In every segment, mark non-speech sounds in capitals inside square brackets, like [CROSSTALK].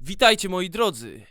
Witajcie moi drodzy.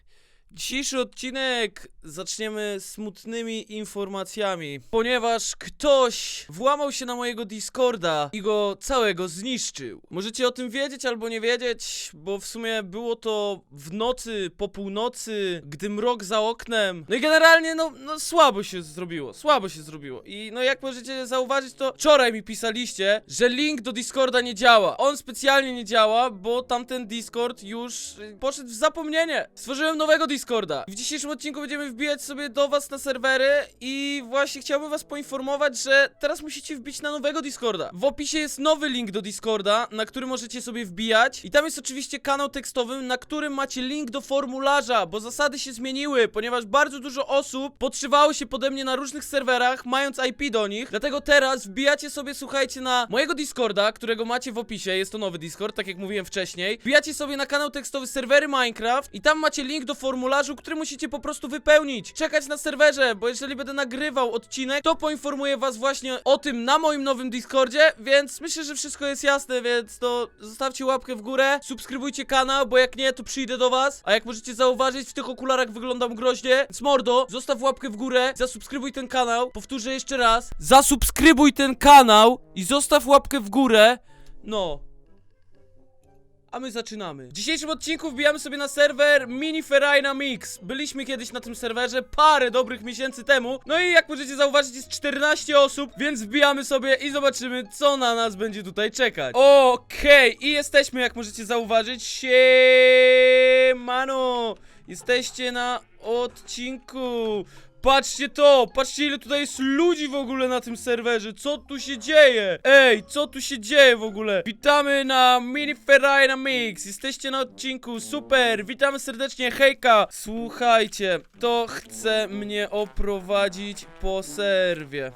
Dzisiejszy odcinek zaczniemy smutnymi informacjami, ponieważ ktoś włamał się na mojego Discorda i go całego zniszczył. Możecie o tym wiedzieć albo nie wiedzieć, bo w sumie było to w nocy, po północy, gdy mrok za oknem. No i generalnie no, no słabo się zrobiło, słabo się zrobiło. I no jak możecie zauważyć, to wczoraj mi pisaliście, że link do Discorda nie działa. On specjalnie nie działa, bo tamten Discord już y, poszedł w zapomnienie. Stworzyłem nowego Discorda. W dzisiejszym odcinku będziemy wbijać sobie do was na serwery i właśnie chciałbym was poinformować, że teraz musicie wbić na nowego Discorda. W opisie jest nowy link do Discorda, na który możecie sobie wbijać i tam jest oczywiście kanał tekstowy, na którym macie link do formularza, bo zasady się zmieniły, ponieważ bardzo dużo osób podszywało się pode mnie na różnych serwerach, mając IP do nich, dlatego teraz wbijacie sobie, słuchajcie, na mojego Discorda, którego macie w opisie, jest to nowy Discord, tak jak mówiłem wcześniej, wbijacie sobie na kanał tekstowy serwery Minecraft i tam macie link do formularzu, który musicie po prostu wypełnić, czekać na serwerze, bo jeżeli będę nagrywał odcinek, to poinformuję was właśnie o tym na moim nowym Discordzie, więc myślę, że wszystko jest jasne, więc to zostawcie łapkę w górę, subskrybujcie kanał, bo jak nie, to przyjdę do was, a jak możecie zauważyć, w tych okularach wyglądam groźnie, więc mordo, zostaw łapkę w górę, zasubskrybuj ten kanał, powtórzę jeszcze raz, zasubskrybuj ten kanał i zostaw łapkę w górę, no. A my zaczynamy. W dzisiejszym odcinku wbijamy sobie na serwer Mini Ferrina Mix. Byliśmy kiedyś na tym serwerze parę dobrych miesięcy temu. No i jak możecie zauważyć jest 14 osób, więc wbijamy sobie i zobaczymy co na nas będzie tutaj czekać. Okej, i jesteśmy jak możecie zauważyć. Siemano! Jesteście na odcinku. Patrzcie to! Patrzcie ile tutaj jest ludzi w ogóle na tym serwerze! Co tu się dzieje? Ej, co tu się dzieje w ogóle? Witamy na Mini Ferrari Mix! Jesteście na odcinku, super! Witamy serdecznie, hejka! Słuchajcie, to chce mnie oprowadzić po serwie.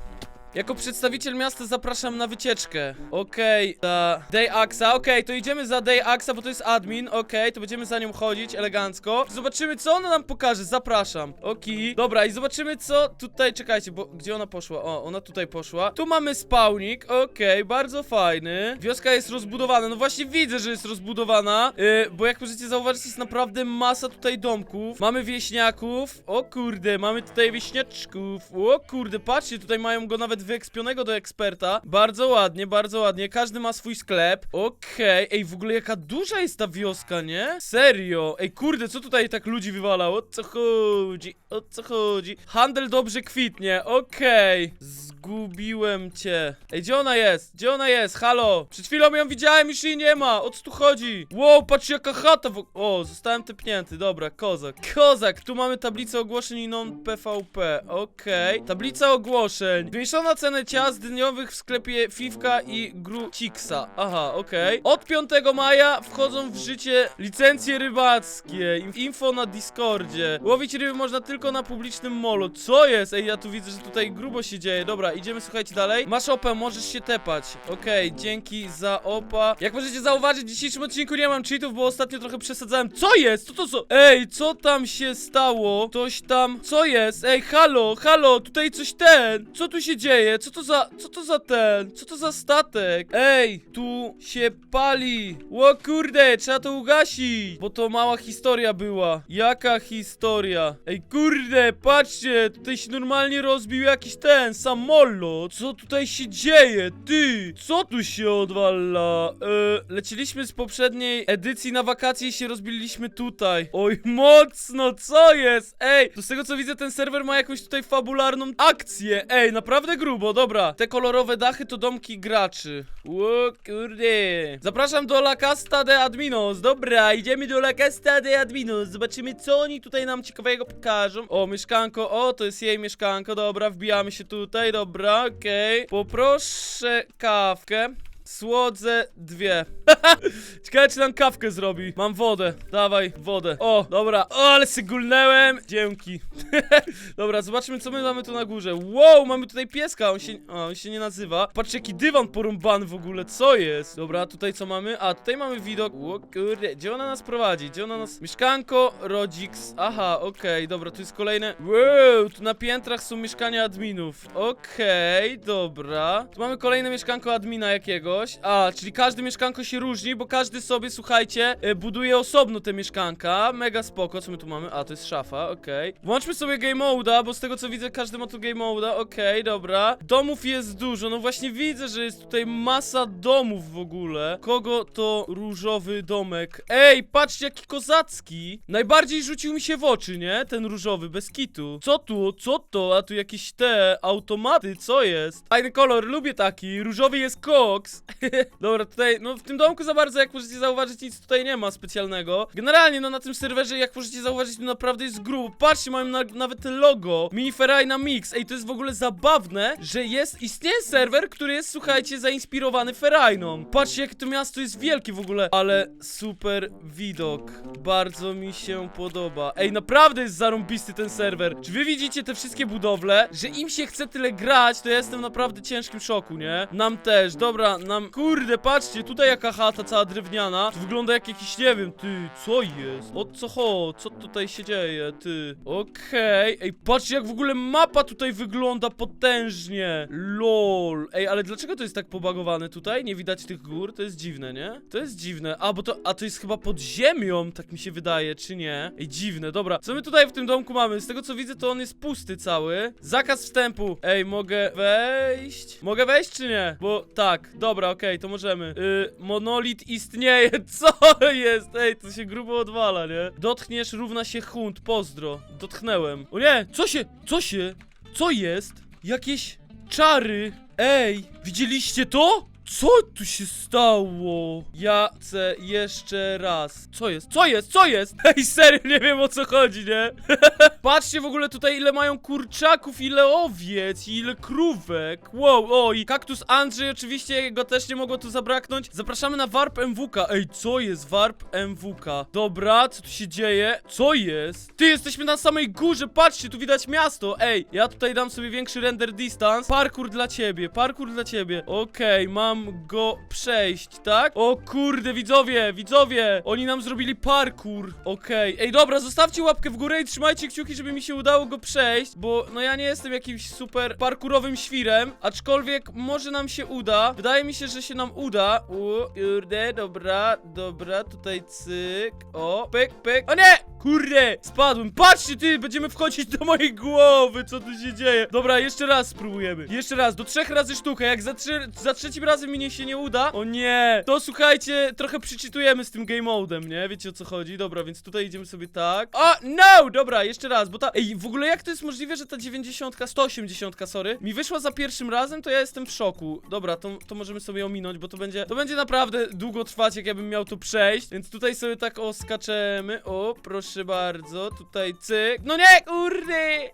Jako przedstawiciel miasta zapraszam na wycieczkę. Okej, za Day Axa. Okej, to idziemy za Day Axa, bo to jest admin. Okej, to będziemy za nią chodzić elegancko. Zobaczymy, co ona nam pokaże. Zapraszam. Okej. Dobra, i zobaczymy, co tutaj. Czekajcie, bo gdzie ona poszła? O, ona tutaj poszła. Tu mamy spawnik. Okej, bardzo fajny. Wioska jest rozbudowana. No właśnie widzę, że jest rozbudowana. Yy, bo jak możecie zauważyć, jest naprawdę masa tutaj domków. Mamy wieśniaków. O kurde, mamy tutaj wieśniaczków. O kurde, patrzcie, tutaj mają go nawet wyekspionego do eksperta. Bardzo ładnie, bardzo ładnie. Każdy ma swój sklep. Okej, ej, w ogóle jaka duża jest ta wioska, nie? Serio. Ej, kurde, co tutaj tak ludzi wywalało? O co chodzi? O co chodzi? Handel dobrze kwitnie, okej. Zgubiłem cię. Ej, gdzie ona jest? Gdzie ona jest? Halo? Przed chwilą ją widziałem, już jej nie ma. O co tu chodzi? Wow, patrz jaka chata w... O, zostałem tepnięty. Dobra, kozak. Kozak, tu mamy tablicę ogłoszeń i non-PVP. Okej. Tablica ogłoszeń. Zmniejszona cena ciast dniowych w sklepie Fifka i Gruciksa. Aha, okej. Od 5 maja wchodzą w życie licencje rybackie. Inf- Info na Discordzie. Łowić ryby można tylko na publicznym molu. Co jest? Ej, ja tu widzę, że tutaj grubo się dzieje. Dobra, idziemy, słuchajcie, dalej. Masz opę, możesz się tepać. Okej, dzięki za opa. Jak możecie zauważyć, w dzisiejszym odcinku nie mam cheatów, bo ostatnio trochę przesadzałem. Co jest? Co to co? Ej, co tam się stało? Ktoś tam... Co jest? Ej, halo, halo, tutaj coś ten. Co tu się dzieje? Co to za... Co to za ten? Co to za statek? Ej, tu się pali. Ło kurde, trzeba to ugasić. Bo to mała historia była. Jaka historia? Ej, kurde, patrzcie, tutaj się normalnie rozbił jakiś ten samolot. Co tutaj się dzieje? Ty, co tu się odwala? E, leciliśmy z poprzedniej edycji na wakacje i się rozbiliśmy tutaj. Oj, [LAUGHS] mocno, co jest? Ej, to z tego co widzę, ten serwer ma jakąś tutaj fabularną akcję. Ej, naprawdę grubo, dobra. Te kolorowe dachy to domki graczy. Ło, kurde. Zapraszam do La Casta de Adminos. Dobra, idziemy do La Casta de Adminos. Zobaczymy, co oni tutaj nam ciekawego pokażą. O, mieszkanko, o, to jest jej mieszkanko. Dobra, wbijamy się tutaj, dobra, okej. Poproszę kawkę. Słodze dwie. [LAUGHS] Ciekawe, czy nam kawkę zrobi. Mam wodę. Dawaj, wodę. O, dobra. O, ale się gulnęłem. Dzięki. [LAUGHS] dobra, zobaczmy, co my mamy tu na górze. Wow, mamy tutaj pieska. On się, on się nie nazywa. Patrz, jaki dywan porąbany w ogóle. Co jest? Dobra, tutaj co mamy? A, tutaj mamy widok. O kurde, gdzie ona nas prowadzi? Gdzie ona nas... Mieszkanko, Rodzix. Aha, okej, dobra, tu jest kolejne... Wow, tu na piętrach są mieszkania adminów. Okej, dobra. Tu mamy kolejne mieszkanko admina jakiego. A, czyli każde mieszkanko się różni, bo każdy sobie, słuchajcie, e, buduje osobno te mieszkanka. Mega spoko, co my tu mamy? A, to jest szafa, okej. Włączmy sobie game mode'a, bo z tego co widzę, każdy ma tu game mode'a, okej, dobra. Domów jest dużo, no właśnie widzę, że jest tutaj masa domów w ogóle. Kogo to różowy domek? Ej, patrzcie jaki kozacki. Najbardziej rzucił mi się w oczy, nie? Ten różowy, bez kitu. Co tu? Co to? A tu jakieś te automaty, co jest? Fajny kolor, lubię taki. Różowy jest koks. [LAUGHS] Dobra, tutaj, no w tym domku za bardzo, jak możecie zauważyć, nic tutaj nie ma specjalnego. Generalnie, no na tym serwerze, jak możecie zauważyć, to naprawdę jest grubo. Patrzcie, mają na, nawet logo. Mini Ferrari Mix. Ej, to jest w ogóle zabawne, że jest, istnieje serwer, który jest, słuchajcie, zainspirowany Ferrajną. Patrzcie, jakie to miasto jest wielkie w ogóle. Ale super widok. Bardzo mi się podoba. Ej, naprawdę jest zarąbisty ten serwer. Czy wy widzicie te wszystkie budowle? Że im się chce tyle grać, to ja jestem naprawdę ciężkim szoku, nie? Nam też. Dobra, nam... Kurde, patrzcie, tutaj jaka chata cała drewniana. To wygląda jak jakiś, nie wiem, ty, co jest? O co ho? Co tutaj się dzieje, ty? Okej. Ej, patrzcie, jak w ogóle mapa tutaj wygląda potężnie. LOL. Ej, ale dlaczego to jest tak pobagowane tutaj? Nie widać tych gór? To jest dziwne, nie? To jest dziwne. A, bo to... A to jest chyba pod ziemią, tak mi się wydaje, czy nie? Ej, dziwne, dobra. Co my tutaj w tym domku mamy? Z tego co widzę, to on jest pusty cały. Zakaz wstępu. Ej, mogę wejść? Mogę wejść, czy nie? Bo tak, dobra, okej, to możemy. Y, monolit istnieje. [LAUGHS] Co jest? Ej, to się grubo odwala, nie? Dotkniesz, równa się hunt. Pozdro. Dotknęłem. O nie! Co się? Co się? Co jest? Jakieś czary. Ej, widzieliście to? Co tu się stało? Ja chcę jeszcze raz. Co jest? Co jest? Co jest? [LAUGHS] Ej, serio, nie wiem o co chodzi, nie? [LAUGHS] Patrzcie w ogóle tutaj, ile mają kurczaków, ile owiec, ile krówek. Wow, o i kaktus Andrzej, oczywiście go też nie mogło tu zabraknąć. Zapraszamy na warp MWK. Ej, co jest warp MWK? Dobra, co tu się dzieje? Co jest? Ty, jesteśmy na samej górze, patrzcie, tu widać miasto. Ej, ja tutaj dam sobie większy render distance. Parkour dla ciebie, parkour dla ciebie. Okej, mam go przejść, tak? O kurde, widzowie, widzowie, oni nam zrobili parkour. Okej, ej, dobra, zostawcie łapkę w górę i trzymajcie kciuki, żeby mi się udało go przejść, bo no ja nie jestem jakimś super parkurowym świrem, aczkolwiek może nam się uda. Wydaje mi się, że się nam uda. U, kurde, dobra, dobra, tutaj cyk, o, pyk, pyk. O nie! Kurde, spadłem. Patrzcie, ty, będziemy wchodzić do mojej głowy, co tu się dzieje. Dobra, jeszcze raz spróbujemy. Jeszcze raz, do trzech razy sztuka. Jak za, trzy, za trzecim razem mi nie się nie uda, o nie, to słuchajcie, trochę przyczytujemy z tym game modem, nie? Wiecie o co chodzi? Dobra, więc tutaj idziemy sobie tak. A, no! Dobra, jeszcze raz, bo ta... Ej, w ogóle jak to jest możliwe, że ta 90, 180, sorry, mi wyszła za pierwszym razem, to ja jestem w szoku. Dobra, to, to możemy sobie ominąć, bo to będzie, to będzie naprawdę długo trwać, jak ja bym miał to przejść, więc tutaj sobie tak o, skaczemy. O, proszę bardzo, tutaj cyk. No nie, kurde!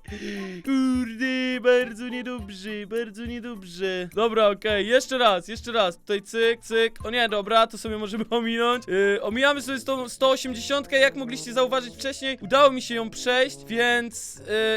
Kurde, bardzo niedobrze, bardzo niedobrze. Dobra, okej, jeszcze raz, jeszcze raz. Tutaj cyk, cyk. O nie, dobra, to sobie możemy [LAUGHS] ominąć. Yy, omijamy sobie 100, 180, jak mogliście zauważyć wcześniej. Udało mi się ją przejść, więc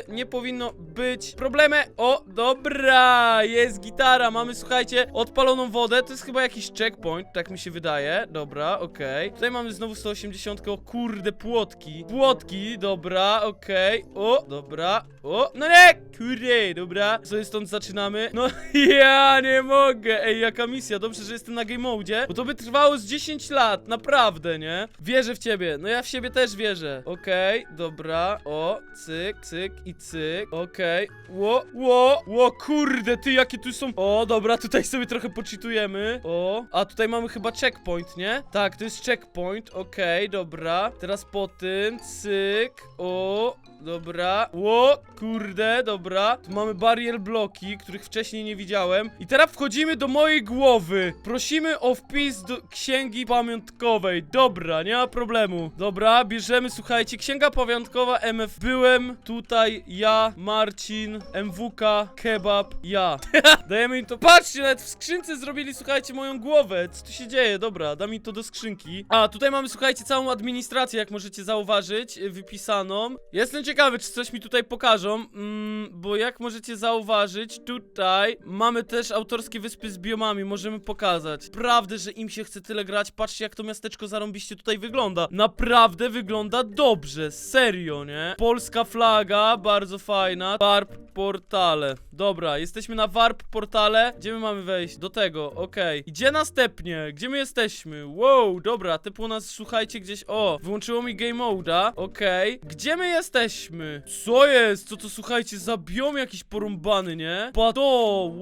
yy, nie powinno być problemu. O, dobra, jest gitara. Mamy, słuchajcie, odpaloną wodę. To jest chyba jakiś checkpoint, tak mi się wydaje. Dobra, okej. Tutaj mamy znowu 180, o kurde, płotki. Płotki, dobra, okej. O, dobra, o, no nie, kurde, dobra. Sobie stąd zaczynamy. No, [LAUGHS] ja nie mogę. Ej, jaka misja, dobrze, że jestem na game mode, bo to by trwało z 10 lat, naprawdę, nie? Wierzę w ciebie, no ja w siebie też wierzę. Okej, dobra, o, cyk, cyk i cyk, okej. Ło, ło, ło, kurde, ty, jakie tu są... O, dobra, tutaj sobie trochę poczytujemy. O, a tutaj mamy chyba checkpoint, nie? Tak, to jest checkpoint, okej, dobra. Teraz po tym, cyk, o, Dobra. Ło, kurde, dobra. Tu mamy barier bloki, których wcześniej nie widziałem. I teraz wchodzimy do mojej głowy. Prosimy o wpis do księgi pamiątkowej. Dobra, nie ma problemu. Dobra, bierzemy, słuchajcie, księga pamiątkowa MF. Byłem tutaj ja, Marcin, MWK, kebab, ja. [LAUGHS] Dajemy im to. Patrzcie, nawet w skrzynce zrobili, słuchajcie, moją głowę. Co tu się dzieje? Dobra, dam mi to do skrzynki. A, tutaj mamy, słuchajcie, całą administrację, jak możecie zauważyć, wypisaną. Jestem ciekawy, czy coś mi tutaj pokażą, mm, bo jak możecie zauważyć, tutaj mamy też autorskie wyspy z biomami, możemy pokazać. Prawdę, że im się chce tyle grać, patrzcie jak to miasteczko zarąbiście tutaj wygląda. Naprawdę wygląda dobrze, serio, nie? Polska flaga, bardzo fajna. Barb portale. Dobra, jesteśmy na warp portale. Gdzie my mamy wejść? Do tego, okej. Gdzie następnie? Gdzie my jesteśmy? Wow, dobra, typu nas, słuchajcie, gdzieś... O, wyłączyło mi game mode'a, okej. Gdzie my jesteśmy? Co jest? Co to, słuchajcie, za biom jakiś porąbany, nie? Pa to,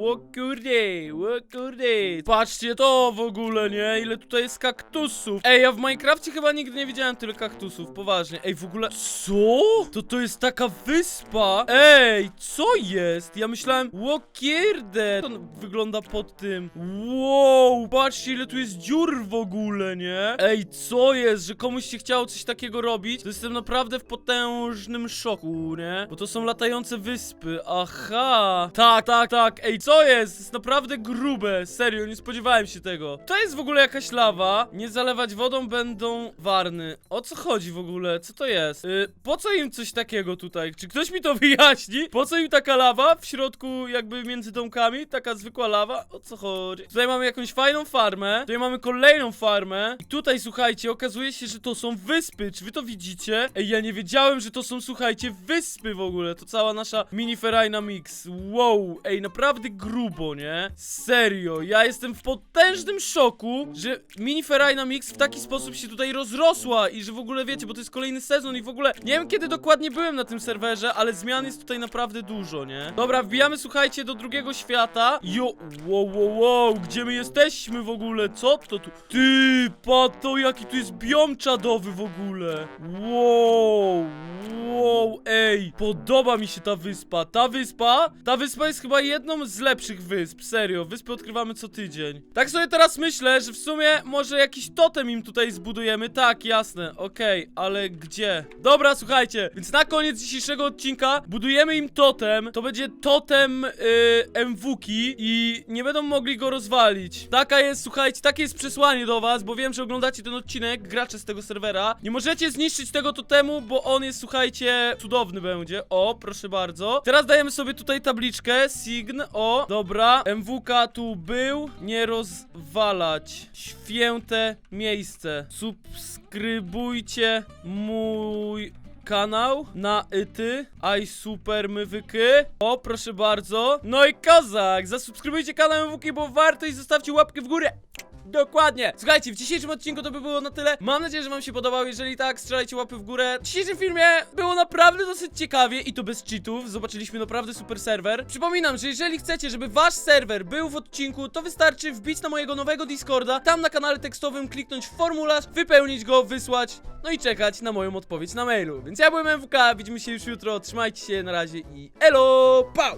o kurde, o kurde. Patrzcie to w ogóle, nie? Ile tutaj jest kaktusów. Ej, ja w Minecrafcie chyba nigdy nie widziałem tyle kaktusów, poważnie. Ej, w ogóle... Co? To to jest taka wyspa? Ej, co jest? Ja myślałem, łokierde. To wygląda pod tym. Wow, patrzcie ile tu jest dziur w ogóle, nie? Ej, co jest? Że komuś się chciało coś takiego robić? To jestem naprawdę w potężnym szoku, nie? Bo to są latające wyspy. Aha. Tak, tak, tak. Ej, co jest? Jest naprawdę grube. Serio, nie spodziewałem się tego. To jest w ogóle jakaś lawa. Nie zalewać wodą będą warny. O co chodzi w ogóle? Co to jest? Y, po co im coś takiego tutaj? Czy ktoś mi to [LAUGHS] wyjaśni? Po co im taka lawa w środku jakby między domkami? Taka zwykła lawa? O co chodzi? Tutaj mamy jakąś fajną farmę. Tutaj mamy kolejną farmę. I tutaj, słuchajcie, okazuje się, że to są wyspy. Czy wy to widzicie? Ej, ja nie wiedziałem, że to są, słuchajcie, wyspy w ogóle. To cała nasza mini ferajna mix. Wow, ej, naprawdę grubo, nie? Serio, ja jestem w potężnym szoku, że mini ferajna mix w taki sposób się tutaj rozrosła i że w ogóle wiecie, bo to jest kolejny sezon i w ogóle nie wiem kiedy dokładnie byłem na tym serwerze, ale zmian jest tutaj naprawdę dużo, nie? Dobra, wbijamy, słuchajcie, do drugiego świata. Jo, wow, wow, wow, gdzie my jesteśmy w ogóle? Co to tu? Ty, pato, jaki tu jest biom czadowy w ogóle. Wow, wow, ej, podoba mi się ta wyspa. Ta wyspa, ta wyspa jest chyba jedną z lepszych wysp, serio. Wyspy odkrywamy co tydzień. Tak sobie teraz myślę, że w sumie może jakiś totem im tutaj zbudujemy. Tak, jasne, okej, ale gdzie? Dobra, słuchajcie, więc na koniec dzisiejszego odcinka budujemy im totem. To będzie totem yy, MWki i nie będą mogli go rozwalić. Taka jest, słuchajcie, takie jest przesłanie do was, bo wiem, że oglądacie ten odcinek, gracze z tego serwera. Nie możecie zniszczyć tego totemu, bo on jest, słuchajcie, cudowny będzie. O, proszę bardzo. Teraz dajemy sobie tutaj tabliczkę, sign, o, dobra. MWK tu był, nie rozwalać. Święte miejsce. Subskrybujcie mój kanał na ity, aj super mywyky. O, proszę bardzo. No i kozak, zasubskrybujcie kanał MWK, bo warto i zostawcie łapkę w górę. Dokładnie. Słuchajcie, w dzisiejszym odcinku to by było na tyle. Mam nadzieję, że wam się podobał. Jeżeli tak, strzelajcie łapy w górę. W dzisiejszym filmie było naprawdę dosyć ciekawie i to bez cheatów. Zobaczyliśmy naprawdę super serwer. Przypominam, że jeżeli chcecie, żeby wasz serwer był w odcinku, to wystarczy wbić na mojego nowego Discorda, tam na kanale tekstowym kliknąć formularz, wypełnić go, wysłać, no i czekać na moją odpowiedź na mailu. Więc ja byłem MWK, widzimy się już jutro. Trzymajcie się, na razie i elo, pał!